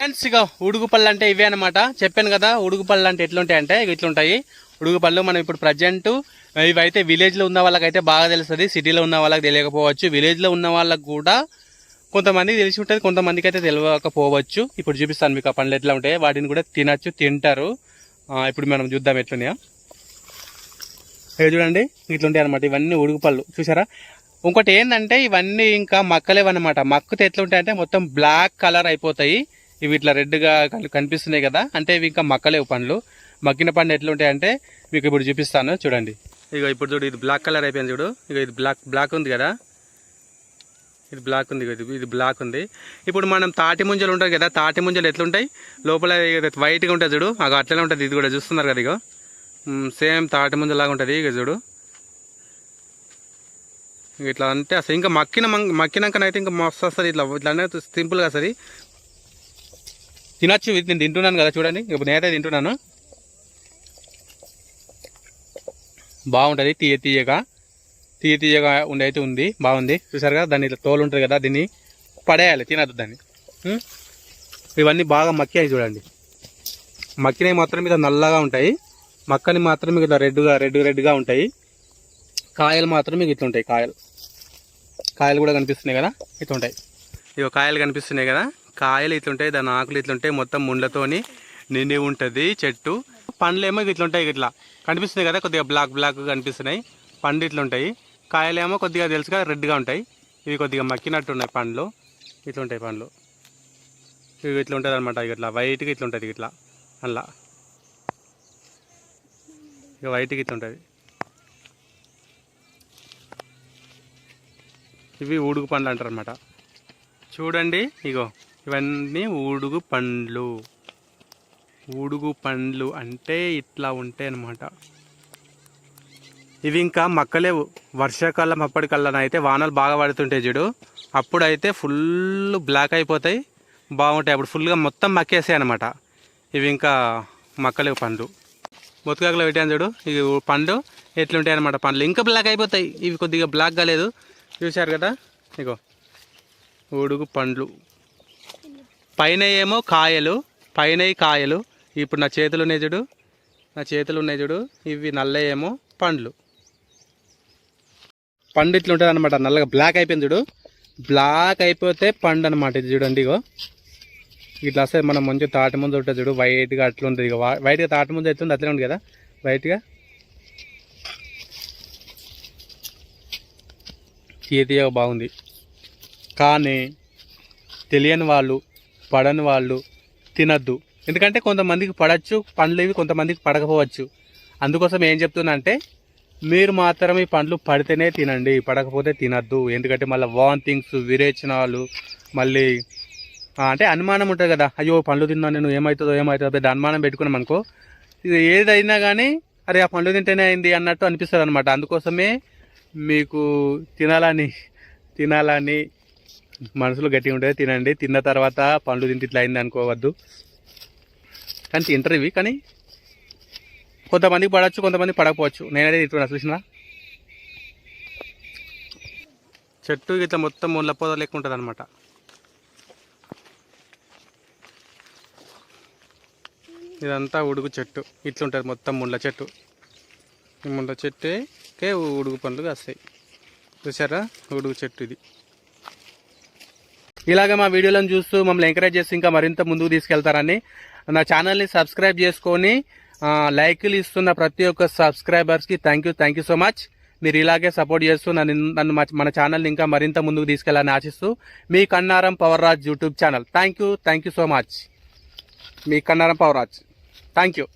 Friends ఇక ఉడుగు పళ్ళు అంటే ఇవే అనమాట చెప్పాను కదా ఉడుగు పళ్ళు అంటే ఎట్లుంటాయి అంటే ఇట్లుంటాయి. ఉడుగు పళ్ళు మనం ఇప్పుడు ప్రజెంట్ ఇవైతే విలేజ్లో ఉన్న వాళ్ళకైతే బాగా తెలుస్తుంది సిటీలో ఉన్న వాళ్ళకి తెలియకపోవచ్చు. విలేజ్లో ఉన్న వాళ్ళకు కూడా కొంతమందికి తెలిసి ఉంటుంది కొంతమందికి అయితే తెలియకపోవచ్చు. ఇప్పుడు చూపిస్తాను మీకు ఆ పండ్లు ఎట్లా ఉంటాయి. వాటిని కూడా తినచ్చు తింటారు. ఇప్పుడు మనం చూద్దాం ఎట్లున్నాయా. చూడండి ఇట్లుంటాయి అనమాట ఇవన్నీ ఉడుగు పళ్ళు. చూసారా? ఇంకోటి ఏంటంటే ఇవన్నీ ఇంకా మక్కలేవన్నమాట. మక్కుతే ఎట్లుంటాయంటే మొత్తం బ్లాక్ కలర్ అయిపోతాయి. ఇవి ఇట్లా రెడ్గా కనిపిస్తున్నాయి కదా అంటే ఇవి ఇంకా మక్కలేవు పండ్లు. మక్కిన పండు ఎట్లుంటాయంటే మీకు ఇప్పుడు చూపిస్తాను చూడండి. ఇక ఇప్పుడు చూడు ఇది బ్లాక్ కలర్ అయిపోయింది చూడు. ఇక ఇది బ్లాక్ బ్లాక్ ఉంది కదా. ఇది బ్లాక్ ఉంది ఇది ఇది బ్లాక్ ఉంది. ఇప్పుడు మనం తాటి ముంజలు ఉంటాయి కదా తాటి ముంజలు ఎట్లుంటాయి? లోపల వైట్గా ఉంటుంది చూడు. అగ అట్లనే ఉంటుంది ఇది కూడా చూస్తున్నారు కదా ఇగో. సేమ్ తాటి ముంజలాగా ఉంటుంది ఇక చూడు. ఇక ఇట్లా అంటే అసలు ఇంకా మక్కిన మంగ్- మక్కినాకనైతే ఇంకా మస్తు వస్తుంది ఇట్లా ఇట్లా సింపుల్గా వస్తుంది. తినచ్చు ఇది నేను తింటున్నాను కదా చూడండి. ఇప్పుడు నేనైతే తింటున్నాను. బాగుంటుంది తీయ తీయగా. తీయ తీయగా ఉండి అయితే ఉంది బాగుంది. చూసారు కదా దాన్ని ఇట్లా తోలు ఉంటుంది కదా దీన్ని పడేయాలి తినద్దు దాన్ని. ఇవన్నీ బాగా మక్కాయి చూడండి. మక్కినవి మాత్రం మీద నల్లగా ఉంటాయి. మక్కని మాత్రం ఇట్లా రెడ్గా రెడ్ రెడ్గా ఉంటాయి. కాయలు మాత్రం మీకు ఇట్లుంటాయి కాయలు. కాయలు కూడా కనిపిస్తున్నాయి కదా ఇట్లుంటాయి ఇవి కాయలు కనిపిస్తున్నాయి కదా. కాయలు ఇట్లుంటాయి దాని ఆకులు ఇట్లుంటాయి మొత్తం ముండ్లతోని నిండి ఉంటుంది చెట్టు. పండ్లేమో ఇట్లుంటాయి ఇట్లా. ఉంటాయి కదా కొద్దిగా బ్లాక్ బ్లాక్ కనిపిస్తున్నాయి. పండు ఇట్లుంటాయి కాయలేమో కొద్దిగా తెలుసుగా రెడ్గా ఉంటాయి. ఇవి కొద్దిగా మక్కినట్టు ఉన్నాయి పండ్లు. ఇట్లుంటాయి పండ్లు. ఇవి ఇట్లా ఉంటుంది అనమాట ఇట్లా వైట్గా ఇట్లా ఉంటుంది ఇట్లా. అలా ఇక వైట్గా ఇట్లా ఉంటుంది. ఇవి ఊడుగు పండ్లు అంటారు అనమాట చూడండి ఇగో. ఇవన్నీ ఊడుగు పండ్లు. ఊడుగు పండ్లు అంటే ఇట్లా ఉంటాయి అన్నమాట ఇవి ఇంకా మక్కలేవు. వర్షాకాలం అప్పటికల్లా అయితే వానలు బాగా పడుతుంటాయి చూడు. అప్పుడైతే ఫుల్ బ్లాక్ అయిపోతాయి. బాగుంటాయి. అప్పుడు ఫుల్గా మొత్తం మక్కేసాయి అనమాట ఇవి ఇంకా మక్కలేవు పండ్లు. బొత్తుకాకలో పెట్టాను చూడు. ఇవి పండ్లు ఎట్లుంటాయి అనమాట పండ్లు. ఇంకా బ్లాక్ అయిపోతాయి. ఇవి కొద్దిగా బ్లాక్ కాలేదు చూశారు కదా? ఇగో. ఉడుగు పండ్లు. పైన ఏమో కాయలు పైన కాయలు. ఇప్పుడు నా చేతులు ఉన్నాయి చూడు. నా చేతులు ఉన్నాయి చూడు. ఇవి నల్ల ఏమో పండ్లు. పండు ఇట్లా ఉంటుంది అనమాట నల్లగా బ్లాక్ అయిపోయింది చూడు. బ్లాక్ అయిపోతే పండు అనమాట ఇది చూడండి ఇగో. ఇట్లా వస్తే మనం మంచి తాటి ముందు ఉంటుంది చూడు. వైట్గా అట్లా ఉంటుంది ఇక వైట్గా తాటి ముందు అవుతుంది అట్లే ఉంది కదా. వైట్గా తీయ బాగుంది. కానీ తెలియని వాళ్ళు పడని వాళ్ళు తినద్దు. ఎందుకంటే కొంతమందికి పడచ్చు పండ్లు ఇవి కొంతమందికి పడకపోవచ్చు. అందుకోసం ఏం చెప్తున్నా అంటే మీరు మాత్రం ఈ పండ్లు పడితేనే తినండి పడకపోతే తినద్దు. ఎందుకంటే మళ్ళీ వాంతింగ్స్ విరేచనాలు మళ్ళీ అంటే అనుమానం ఉంటుంది కదా. అయ్యో పండ్లు తిన్నాను నేను ఏమవుతుందో ఏమవుతుందో పెద్ద అనుమానం పెట్టుకున్నాం అనుకో ఇది ఏదైనా కానీ అరే ఆ పండ్లు తింటేనే అయింది అన్నట్టు అనిపిస్తుంది అనమాట అందుకోసమే మీకు తినాలని తినాలని మనసులో గట్టిగా ఉంటుంది తినండి. తిన్న తర్వాత పండ్లు తింటే ఇట్లా అయింది అనుకోవద్దు. కానీ తింటారు ఇవి కానీ కొంతమందికి పడవచ్చు కొంతమంది పడకపోవచ్చు. నేనైతే తింటున్నా చూసిన? చెట్టు ఇట్లా మొత్తం ముళ్ళ పొద లెక్క ఉంటుంది అనమాట ఇదంతా ఉడుగు చెట్టు. ఇట్లుంటుంది మొత్తం ముళ్ళ చెట్టు. ఈ ముళ్ళ చెట్టుకే ఉడుగు పండ్లు వస్తాయి చూసారా ఉడుగు చెట్టు ఇది. ఇలాగ మా వీడియోలను చూస్తూ మమ్మల్ని ఎంకరేజ్ చేసి ఇంకా మరింత ముందుకు తీసుకెళ్తారని నా ఛానల్ని సబ్స్క్రైబ్ చేసుకొని లైక్లు లైకులు ఇస్తున్న ప్రతి ఒక్క సబ్స్క్రైబర్స్కి thank you thank you so much మీరు ఇలాగే సపోర్ట్ చేస్తూ నన్ను నన్ను మన ఛానల్ని ఇంకా మరింత ముందుకు తీసుకెళ్ళాలని ఆశిస్తూ మీ Kannaram power Raj YouTube channel thank you thank you so much me Kannaram power Raj thank you